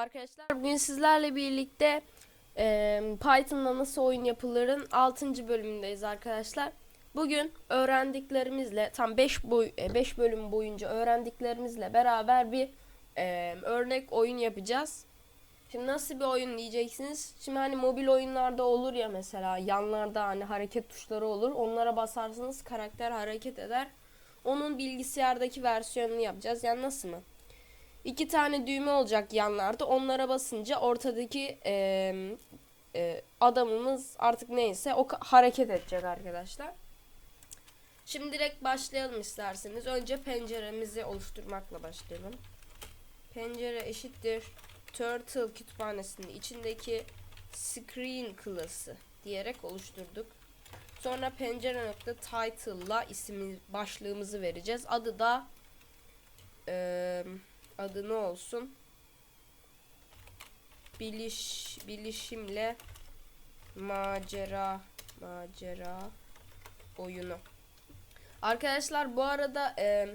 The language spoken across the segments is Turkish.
Arkadaşlar. Bugün sizlerle birlikte e, Python'da nasıl oyun yapılırın 6. bölümündeyiz arkadaşlar. Bugün öğrendiklerimizle tam 5 boy 5 bölüm boyunca öğrendiklerimizle beraber bir e, örnek oyun yapacağız. Şimdi nasıl bir oyun diyeceksiniz? Şimdi hani mobil oyunlarda olur ya mesela yanlarda hani hareket tuşları olur. Onlara basarsınız karakter hareket eder. Onun bilgisayardaki versiyonunu yapacağız. Yani nasıl mı? İki tane düğme olacak yanlarda. Onlara basınca ortadaki e, e, adamımız artık neyse o hareket edecek arkadaşlar. Şimdi direkt başlayalım isterseniz. Önce penceremizi oluşturmakla başlayalım. Pencere eşittir turtle kütüphanesinin içindeki screen klası diyerek oluşturduk. Sonra pencere nokta title'la ismi başlığımızı vereceğiz. Adı da eee adı ne olsun? Biliş bilişimle macera macera oyunu. Arkadaşlar bu arada e,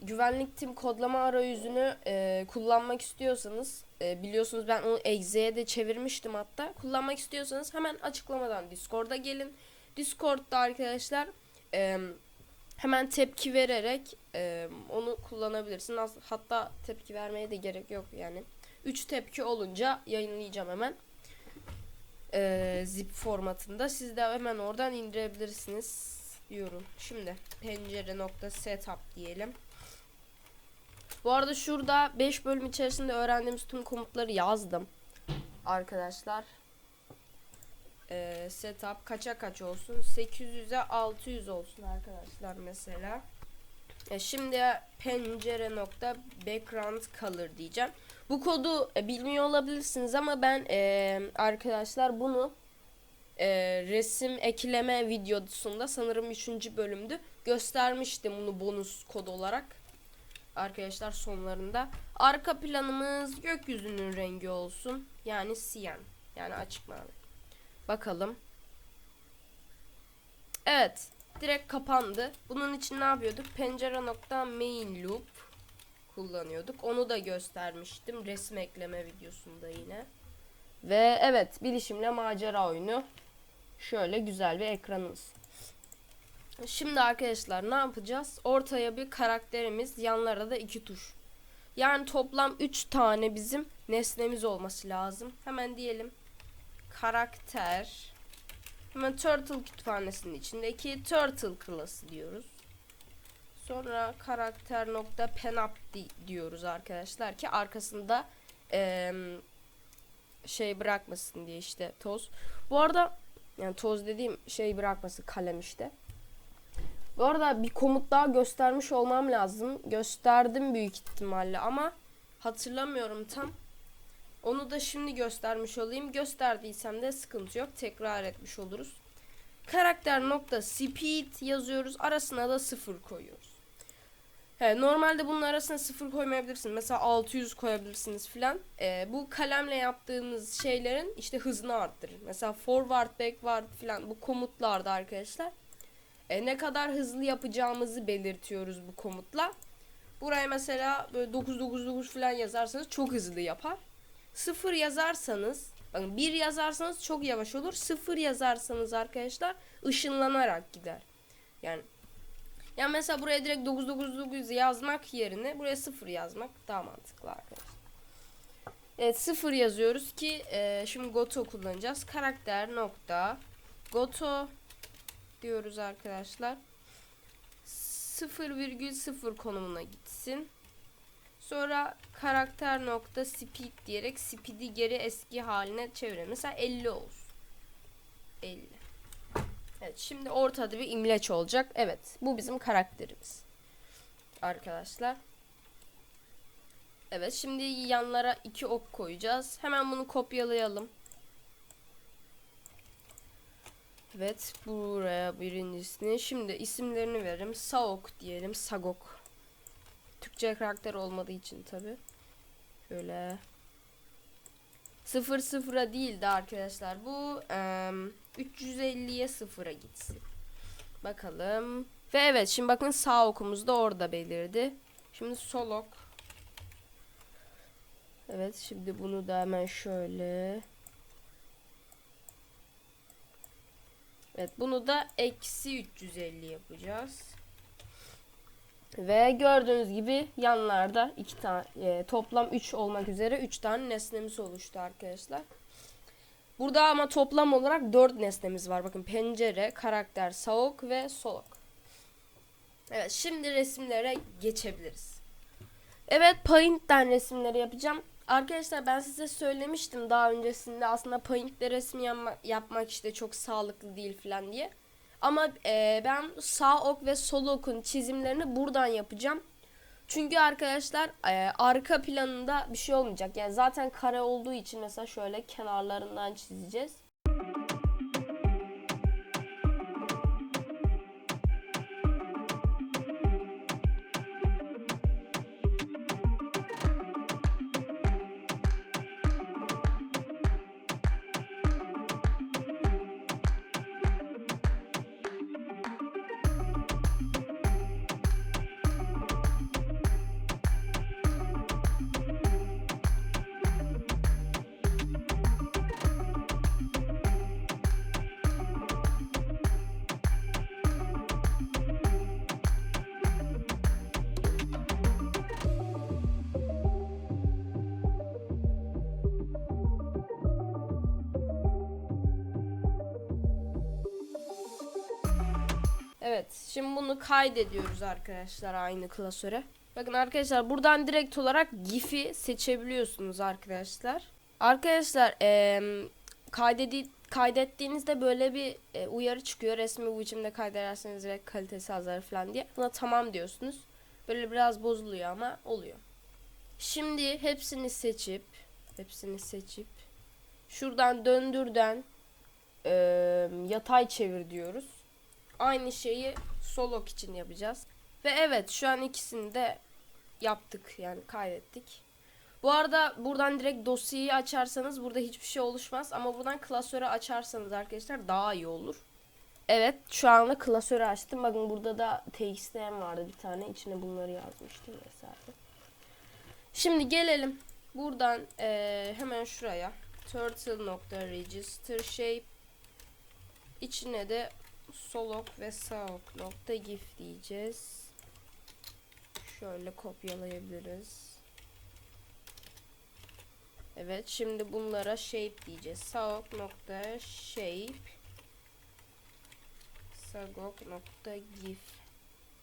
güvenlik tim kodlama arayüzünü e, kullanmak istiyorsanız e, biliyorsunuz ben onu Exe'ye de çevirmiştim hatta. Kullanmak istiyorsanız hemen açıklamadan Discord'a gelin. Discord'da arkadaşlar e, hemen tepki vererek e, onu kullanabilirsin. Hatta tepki vermeye de gerek yok yani. 3 tepki olunca yayınlayacağım hemen. E, zip formatında. Siz de hemen oradan indirebilirsiniz diyorum. Şimdi pencere nokta setup diyelim. Bu arada şurada 5 bölüm içerisinde öğrendiğimiz tüm komutları yazdım. Arkadaşlar. Ee, setup kaça kaç olsun? 800'e 600 olsun arkadaşlar mesela. E, şimdi pencere nokta background color diyeceğim. Bu kodu e, bilmiyor olabilirsiniz ama ben e, arkadaşlar bunu e, resim ekleme videosunda sanırım 3. bölümdü göstermiştim bunu bonus kod olarak. Arkadaşlar sonlarında. Arka planımız gökyüzünün rengi olsun. Yani siyen. Yani açık mavi. Bakalım. Evet. Direkt kapandı. Bunun için ne yapıyorduk? Pencere nokta main loop kullanıyorduk. Onu da göstermiştim resim ekleme videosunda yine. Ve evet bilişimle macera oyunu. Şöyle güzel bir ekranımız. Şimdi arkadaşlar ne yapacağız? Ortaya bir karakterimiz, yanlara da iki tuş. Yani toplam 3 tane bizim nesnemiz olması lazım. Hemen diyelim karakter Hemen Turtle kütüphanesinin içindeki Turtle klası diyoruz. Sonra karakter nokta penup di- diyoruz arkadaşlar ki arkasında eee, şey bırakmasın diye işte toz. Bu arada yani toz dediğim şey bırakmasın kalem işte. Bu arada bir komut daha göstermiş olmam lazım. Gösterdim büyük ihtimalle ama hatırlamıyorum tam. Onu da şimdi göstermiş olayım. Gösterdiysem de sıkıntı yok. Tekrar etmiş oluruz. Karakter nokta speed yazıyoruz. Arasına da sıfır koyuyoruz. He, normalde bunun arasına sıfır koymayabilirsiniz. Mesela 600 koyabilirsiniz filan. Ee, bu kalemle yaptığımız şeylerin işte hızını arttırır. Mesela forward, backward filan bu komutlarda arkadaşlar. e, ne kadar hızlı yapacağımızı belirtiyoruz bu komutla. Buraya mesela böyle 999 falan yazarsanız çok hızlı yapar. 0 yazarsanız bakın 1 yazarsanız çok yavaş olur. 0 yazarsanız arkadaşlar ışınlanarak gider. Yani yani mesela buraya direkt 999 yazmak yerine buraya 0 yazmak daha mantıklı arkadaşlar. Evet 0 yazıyoruz ki e, şimdi Goto kullanacağız. Karakter nokta Goto diyoruz arkadaşlar. 0,0 konumuna gitsin. Sonra karakter nokta speed diyerek speed'i geri eski haline çevirelim. Mesela 50 olsun. 50. Evet şimdi ortada bir imleç olacak. Evet bu bizim karakterimiz. Arkadaşlar. Evet şimdi yanlara iki ok koyacağız. Hemen bunu kopyalayalım. Evet buraya birincisini. Şimdi isimlerini verelim. Saok diyelim. Sagok. Türkçe karakter olmadığı için tabi. Şöyle. Sıfır sıfıra değil de arkadaşlar. Bu em, 350'ye sıfıra gitsin. Bakalım. Ve evet şimdi bakın sağ okumuz da orada belirdi. Şimdi sol ok. Evet şimdi bunu da hemen şöyle. Evet bunu da eksi 350 yapacağız. Ve gördüğünüz gibi yanlarda iki tane toplam 3 olmak üzere 3 tane nesnemiz oluştu arkadaşlar. Burada ama toplam olarak 4 nesnemiz var. Bakın pencere, karakter, saok ve solok. Evet şimdi resimlere geçebiliriz. Evet Paint'ten resimleri yapacağım. Arkadaşlar ben size söylemiştim daha öncesinde aslında Paint'te resim yapma, yapmak işte çok sağlıklı değil falan diye. Ama e, ben sağ ok ve sol okun çizimlerini buradan yapacağım. Çünkü arkadaşlar e, arka planında bir şey olmayacak. Yani zaten kare olduğu için mesela şöyle kenarlarından çizeceğiz. Evet şimdi bunu kaydediyoruz arkadaşlar aynı klasöre. Bakın arkadaşlar buradan direkt olarak GIF'i seçebiliyorsunuz arkadaşlar. Arkadaşlar eee kaydedi kaydettiğinizde böyle bir e, uyarı çıkıyor. Resmi bu biçimde kaydederseniz direkt kalitesi azalır falan diye. Buna tamam diyorsunuz. Böyle biraz bozuluyor ama oluyor. Şimdi hepsini seçip hepsini seçip şuradan döndürden eee, yatay çevir diyoruz. Aynı şeyi solok için yapacağız. Ve evet şu an ikisini de yaptık yani kaydettik. Bu arada buradan direkt dosyayı açarsanız burada hiçbir şey oluşmaz ama buradan klasörü açarsanız arkadaşlar daha iyi olur. Evet şu anda klasörü açtım. Bakın burada da txtm vardı bir tane. içine bunları yazmıştım vesaire. Şimdi gelelim. Buradan eee, hemen şuraya. Turtle.register shape içine de solok ve saok nokta gif diyeceğiz. Şöyle kopyalayabiliriz. Evet şimdi bunlara shape diyeceğiz. Saok nokta shape sagok nokta gif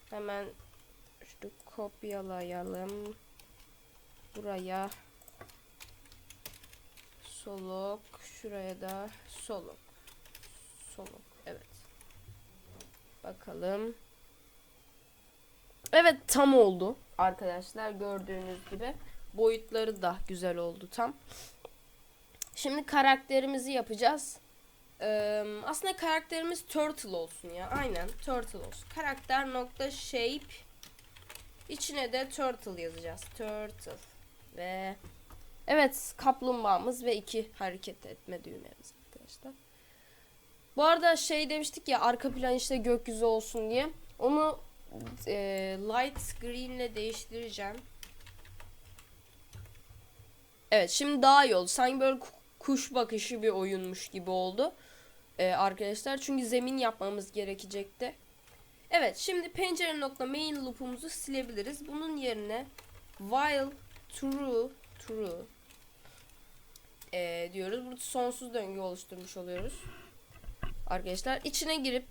hemen şu kopyalayalım buraya solok şuraya da solok solok Bakalım. Evet tam oldu arkadaşlar gördüğünüz gibi. Boyutları da güzel oldu tam. Şimdi karakterimizi yapacağız. Ee, aslında karakterimiz turtle olsun ya. Aynen turtle olsun. Karakter nokta shape içine de turtle yazacağız. Turtle ve evet kaplumbağamız ve iki hareket etme düğmemiz arkadaşlar. Bu arada şey demiştik ya arka plan işte gökyüzü olsun diye. Onu e, light green ile değiştireceğim. Evet şimdi daha iyi oldu. Sanki böyle ku- kuş bakışı bir oyunmuş gibi oldu. E, arkadaşlar çünkü zemin yapmamız gerekecekti. Evet şimdi pencere nokta main loop'umuzu silebiliriz. Bunun yerine while true true e, diyoruz. Burada sonsuz döngü oluşturmuş oluyoruz arkadaşlar. İçine girip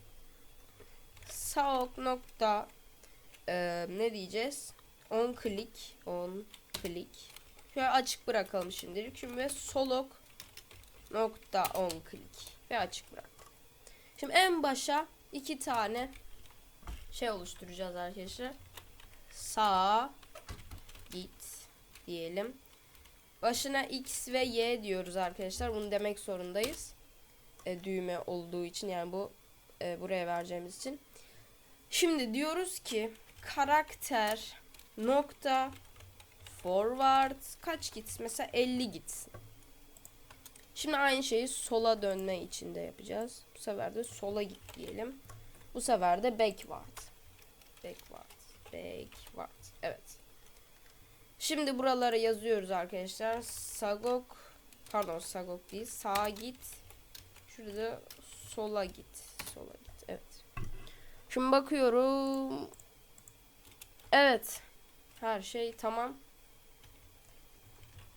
saok nokta e, ne diyeceğiz? On click on click şöyle açık bırakalım şimdilik şimdi solok nokta on click ve açık bıraktık şimdi en başa iki tane şey oluşturacağız arkadaşlar. Sağa git diyelim. Başına x ve y diyoruz arkadaşlar. Bunu demek zorundayız e, düğme olduğu için yani bu e, buraya vereceğimiz için. Şimdi diyoruz ki karakter nokta forward kaç gitsin? Mesela 50 gitsin. Şimdi aynı şeyi sola dönme için de yapacağız. Bu sefer de sola git diyelim. Bu sefer de backward. Backward. Backward. Evet. Şimdi buralara yazıyoruz arkadaşlar. Sagok pardon Sagok değil. Sağa git. Şurada sola git. Sola git. Evet. Şimdi bakıyorum. Evet. Her şey tamam.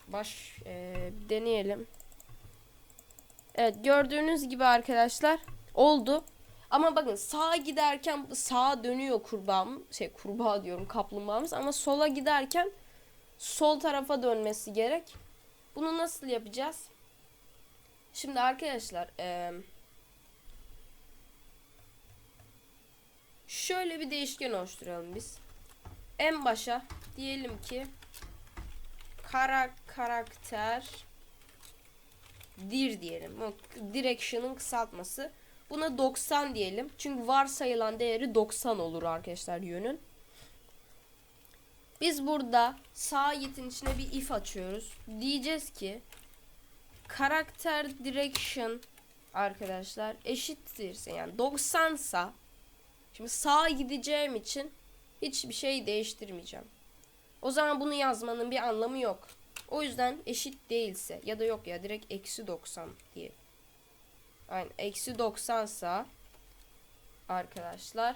Baş eee, deneyelim. Evet gördüğünüz gibi arkadaşlar oldu. Ama bakın sağa giderken sağa dönüyor kurbağam. Şey kurbağa diyorum kaplumbağamız ama sola giderken sol tarafa dönmesi gerek. Bunu nasıl yapacağız? Şimdi arkadaşlar eee, şöyle bir değişken oluşturalım biz. En başa diyelim ki kara karakter dir diyelim. O direction'ın kısaltması. Buna 90 diyelim. Çünkü varsayılan değeri 90 olur arkadaşlar yönün. Biz burada sağ yitin içine bir if açıyoruz. Diyeceğiz ki karakter direction arkadaşlar eşittirse yani 90 sa şimdi sağa gideceğim için hiçbir şey değiştirmeyeceğim. O zaman bunu yazmanın bir anlamı yok. O yüzden eşit değilse ya da yok ya direkt eksi 90 diye. Aynen eksi 90 sa arkadaşlar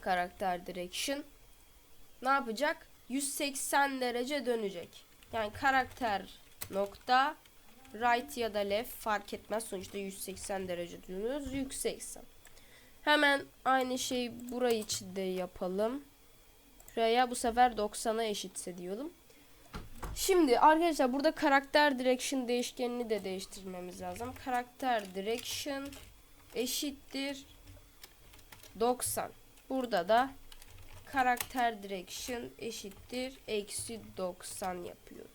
karakter direction ne yapacak? 180 derece dönecek. Yani karakter nokta right ya da left fark etmez. Sonuçta 180 derece dönüyoruz. 180. Hemen aynı şeyi burayı için de yapalım. Şuraya bu sefer 90'a eşitse diyorum. Şimdi arkadaşlar burada karakter direction değişkenini de değiştirmemiz lazım. Karakter direction eşittir 90. Burada da karakter direction eşittir eksi 90 yapıyoruz.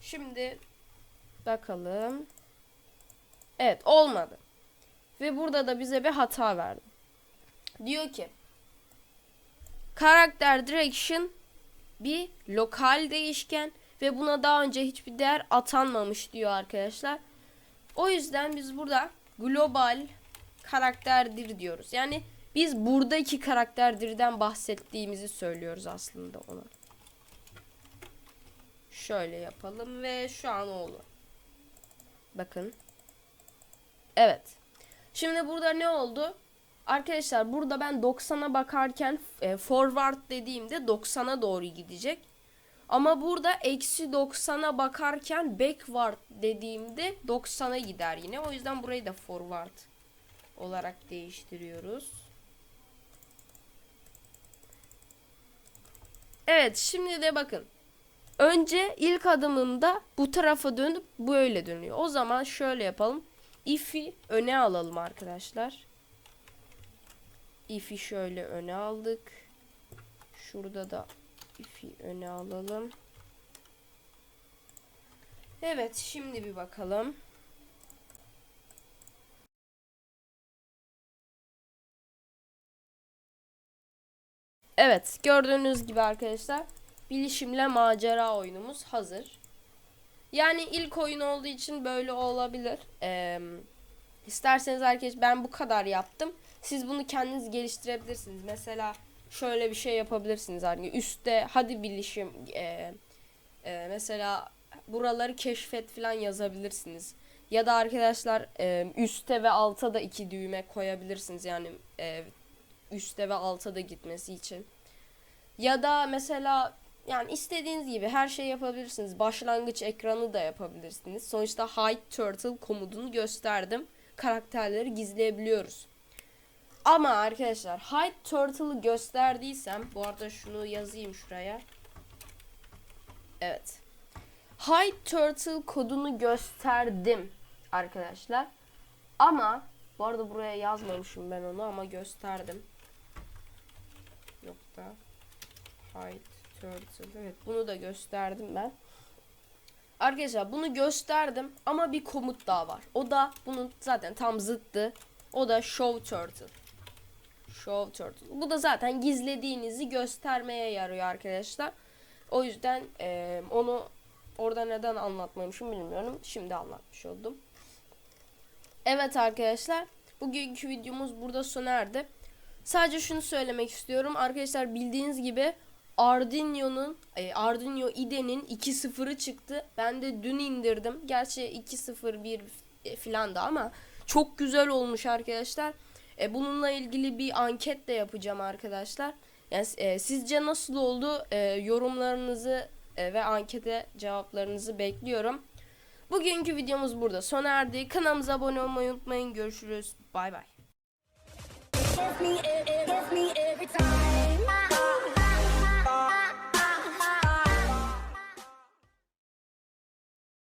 Şimdi bakalım. Evet olmadı. Ve burada da bize bir hata verdi. Diyor ki karakter direction bir lokal değişken ve buna daha önce hiçbir değer atanmamış diyor arkadaşlar. O yüzden biz burada global karakterdir diyoruz. Yani biz buradaki karakterdirden bahsettiğimizi söylüyoruz aslında ona. Şöyle yapalım ve şu an oldu. Bakın. Evet. Şimdi burada ne oldu? Arkadaşlar burada ben 90'a bakarken e, forward dediğimde 90'a doğru gidecek. Ama burada eksi 90'a bakarken backward dediğimde 90'a gider yine. O yüzden burayı da forward olarak değiştiriyoruz. Evet şimdi de bakın. Önce ilk adımında bu tarafa dönüp böyle dönüyor. O zaman şöyle yapalım. If'i öne alalım arkadaşlar. If'i şöyle öne aldık. Şurada da if'i öne alalım. Evet şimdi bir bakalım. Evet gördüğünüz gibi arkadaşlar bilişimle macera oyunumuz hazır. Yani ilk oyun olduğu için böyle olabilir. Ee, isterseniz herkes ben bu kadar yaptım. Siz bunu kendiniz geliştirebilirsiniz. Mesela şöyle bir şey yapabilirsiniz. Hani üstte hadi bilişim e, e, mesela buraları keşfet falan yazabilirsiniz. Ya da arkadaşlar e, üste ve alta da iki düğme koyabilirsiniz. Yani e, üste ve alta da gitmesi için. Ya da mesela yani istediğiniz gibi her şey yapabilirsiniz. Başlangıç ekranı da yapabilirsiniz. Sonuçta hide turtle komutunu gösterdim. Karakterleri gizleyebiliyoruz. Ama arkadaşlar hide turtle'ı gösterdiysem bu arada şunu yazayım şuraya. Evet. Hide turtle kodunu gösterdim arkadaşlar. Ama bu arada buraya yazmamışım ben onu ama gösterdim. Nokta. Hide turtle. Evet bunu da gösterdim ben. Arkadaşlar bunu gösterdim ama bir komut daha var. O da bunun zaten tam zıttı. O da show turtle. Show turtle. Bu da zaten gizlediğinizi göstermeye yarıyor arkadaşlar. O yüzden e, onu orada neden anlatmamışım bilmiyorum. Şimdi anlatmış oldum. Evet arkadaşlar. Bugünkü videomuz burada sona erdi. Sadece şunu söylemek istiyorum. Arkadaşlar bildiğiniz gibi Arduino'nun e, Arduino IDE'nin 2.0'ı çıktı. Ben de dün indirdim. Gerçi 2.01 e, filan da ama çok güzel olmuş arkadaşlar. E, bununla ilgili bir anket de yapacağım arkadaşlar. Yani e, sizce nasıl oldu? E, yorumlarınızı e, ve ankete cevaplarınızı bekliyorum. Bugünkü videomuz burada sona erdi. Kanalımıza abone olmayı unutmayın. Görüşürüz. Bay bay.